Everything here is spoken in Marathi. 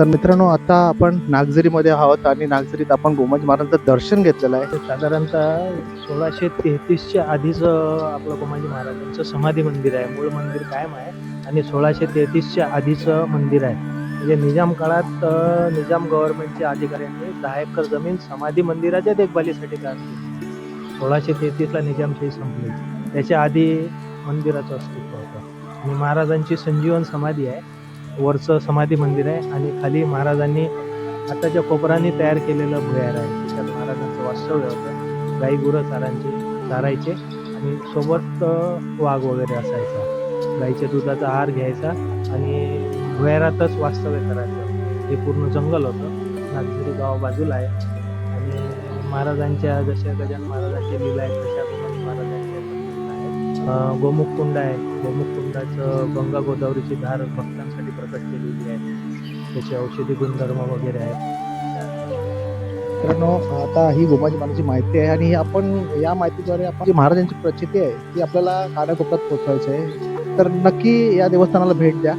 तर मित्रांनो आता आपण नागझरीमध्ये आहोत आणि नागझरीत आपण गोमज महाराजांचं दर्शन घेतलेलं आहे. साधारणतः सोळाशे तेहतीसच्या आधीचं आपलं गोमाजी महाराजांचं समाधी मंदिर आहे. मूळ मंदिर कायम आहे आणि सोळाशे तेहतीसच्या आधीचं मंदिर आहे. म्हणजे निजाम काळात निजाम गव्हर्नमेंटच्या अधिकाऱ्यांनी दहा एकर जमीन समाधी मंदिराच्या देखभालीसाठी काढली सोळाशे तेहतीसला निजामशाही संपली. त्याच्या आधी मंदिराचं अस्तित्व होतं. आणि महाराजांची संजीवन समाधी आहे. वरचं समाधी मंदिर आहे आणि खाली महाराजांनी आताच्या कोपराने तयार केलेलं भुयार आहे. त्याच्यात महाराजांचं वास्तव्य होतं. गाई गुरं चारांचे चारायचे आणि सोबत वाघ वगैरे असायचा. गाईच्या दुधाचा आहार घ्यायचा आणि भुयारातच वास्तव्य करायचं. हे पूर्ण जंगल होतं. नागझरी गाव बाजूला आहे. आणि महाराजांच्या जशा गजान महाराजांच्या लीला आहेत तशा गोमुख कुंड आहे. गोमुख कुंडाचं गंगा गोदावरीची धार भक्तांसाठी प्रकट केलेली आहे. त्याचे औषधी गुणधर्म वगैरे आहेत. मित्रांनो आता ही गोमाजी महाराजांची माहिती आहे आणि आपण या माहितीद्वारे आपण जी महाराजांची प्रचिती आहे ती आपल्याला कानाकोपऱ्यात पोचवायची आहे. तर नक्की या देवस्थानाला भेट द्या.